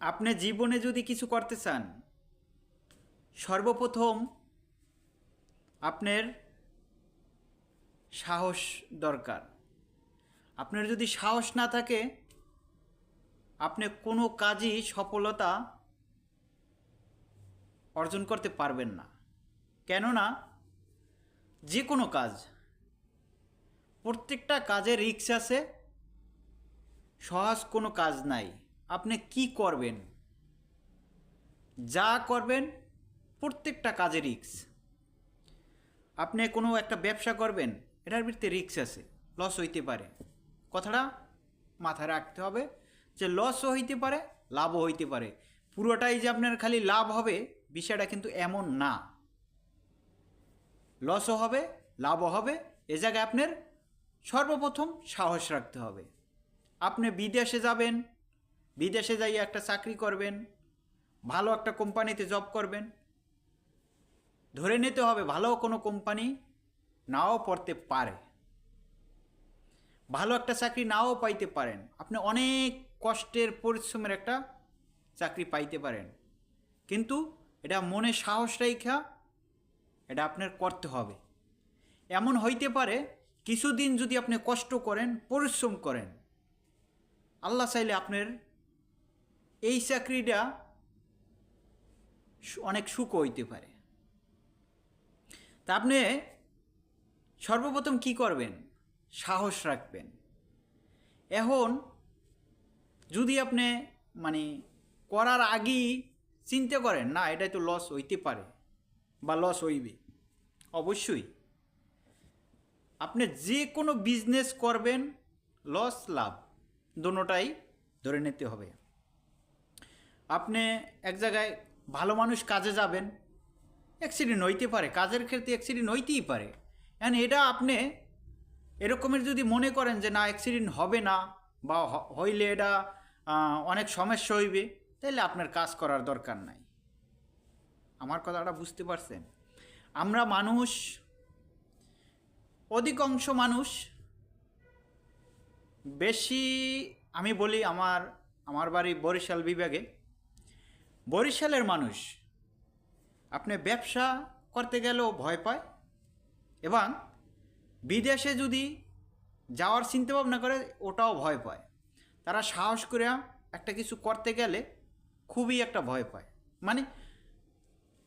আপনি জীবনে যদি কিছু করতে চান, সর্বপ্রথম আপনার সাহস দরকার। আপনার যদি সাহস না থাকে, আপনি কোনো কাজই সফলতা অর্জন করতে পারবেন না। কেননা যে কোনো কাজ, প্রত্যেকটা কাজে রিক্স আছে, সহজ কোনো কাজ নাই। আপনি কি করবেন? যা করবেন, প্রত্যেকটা কাজে রিক্স আপনি কোনো একটা ব্যবসা করবেন, এটার ভিতরে রিক্স আছে লস হইতে পারে। কথাটা মাথায় রাখতে হবে যে লসও হইতে পারে, লাভও হইতে পারে। পুরোটাই যে আপনার খালি লাভ হবে, বিষয়টা কিন্তু এমন না। লসও হবে, লাভও হবে, এ জায়গায় আপনার সর্বপ্রথম সাহস রাখতে হবে। আপনি বিদেশে যাবেন বিদেশে যাই একটা চাকরি করবেন, ভালো একটা কোম্পানিতে জব করবেন, ধরে নিতে হবে ভালো কোনো কোম্পানি নাও পড়তে পারে। ভালো একটা চাকরি নাও পাইতে পারেন, আপনি অনেক কষ্টের পরিশ্রমের একটা চাকরি পাইতে পারেন। কিন্তু এটা মনে সাহস রেখা এটা আপনার করতে হবে। এমন হইতে পারে, কিছুদিন যদি আপনি কষ্ট করেন, পরিশ্রম করেন, আল্লাহ চাইলে আপনার এই চাকরিটা অনেক সুখ হইতে পারে। তা আপনি সর্বপ্রথম কি করবেন? সাহস রাখবেন। এখন যদি আপনি মানে করার আগেই চিন্তা করেন, না, এটাই তো লস হইতে পারে বা লস হইবে। অবশ্যই। আপনি যে কোনো বিজনেস করবেন লস লাভ দুটোটাই ধরে নিতে হবে। আপনি এক জায়গায় ভালো মানুষ কাজে যাবেন অ্যাক্সিডেন্ট হইতে পারে, কাজের ক্ষেত্রে অ্যাক্সিডেন্ট হইতেই পারে। এখন এটা আপনি এরকমের যদি মনে করেন যে না অ্যাক্সিডেন্ট হবে না বা হইলে এটা অনেক সমস্যা হইবে তাহলে আপনার কাজ করার দরকার নাই। আমার কথাটা বুঝতে পারছেন? আমরা মানুষ, অধিকাংশ মানুষ বেশি, আমি বলি আমার আমার বাড়ি বরিশাল বিভাগে বরিশালের মানুষ। আপনি ব্যবসা করতে গেলেও ভয় পায় এবং বিদেশে যদি যাওয়ার চিন্তা ভাবনা করে, ওটাও ভয় পায়। তারা সাহস করে একটা কিছু করতে গেলে খুবই একটা ভয় পায়। মানে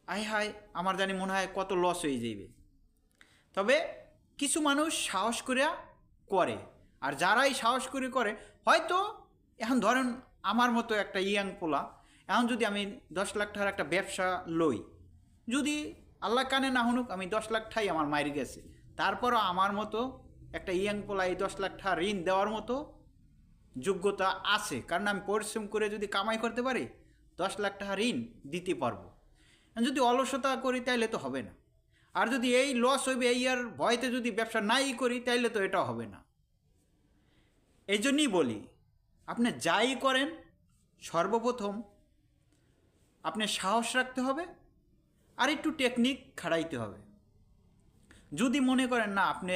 আয় হায়, আমার জানি মনে হয় কত লস হয়ে যাইবে। তবে কিছু মানুষ সাহস করে করে, আর যারাই সাহস করে করে, হয়তো এখন ধরেন আমার মতো একটা ইয়াং পোলা এখন যদি আমি দশ লাখ টাকার একটা ব্যবসা লই, যদি আল্লাহ কানে না হুনুক, আমি দশ লাখ ঠাই আমার মায়ের গেছে। তারপরও আমার মতো একটা ইয়াং পোলা দশ লাখ টাকা ঋণ দেওয়ার মতো যোগ্যতা আছে, কারণ আমি পরিশ্রম করে যদি কামাই করতে পারি, দশ লাখ টাকা ঋণ দিতে পারব। যদি অলসতা করি, তাইলে তো হবে না। আর যদি এই লস হইবে, এই আর ভয়তে যদি ব্যবসা নাই করি, তাইলে তো এটা হবে না। এই জন্যই বলি, আপনি যাই করেন, সর্বপ্রথম আপনি সাহস রাখতে হবে আর একটু টেকনিক খাড়াইতে হবে। যদি মনে করেন, না, আপনি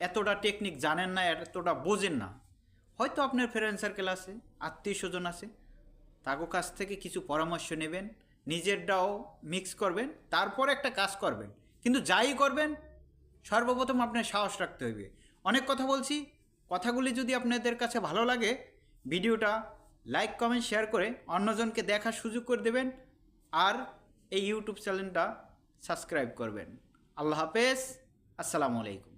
এতটা টেকনিক জানেন না, এতটা বোঝেন না। হয়তো আপনার ফ্রেন্ড সার্কেল আছে আত্মীয় স্বজন আছে, তাগো কাছ থেকে কিছু পরামর্শ নেবেন, নিজেরটাও মিক্স করবেন, তারপর একটা কাজ করবেন। কিন্তু যাই করবেন, সর্বপ্রথম আপনার সাহস রাখতে হইবে। অনেক কথা বলছি, কথাগুলি যদি আপনাদের কাছে ভালো লাগে, ভিডিওটা লাইক কমেন্ট শেয়ার করে অন্যজনকে দেখার সুযোগ করে দেবেন আর এই ইউটিউব চ্যানেলটা সাবস্ক্রাইব করবেন। আল্লাহ হাফেজ। আসসালামু আলাইকুম।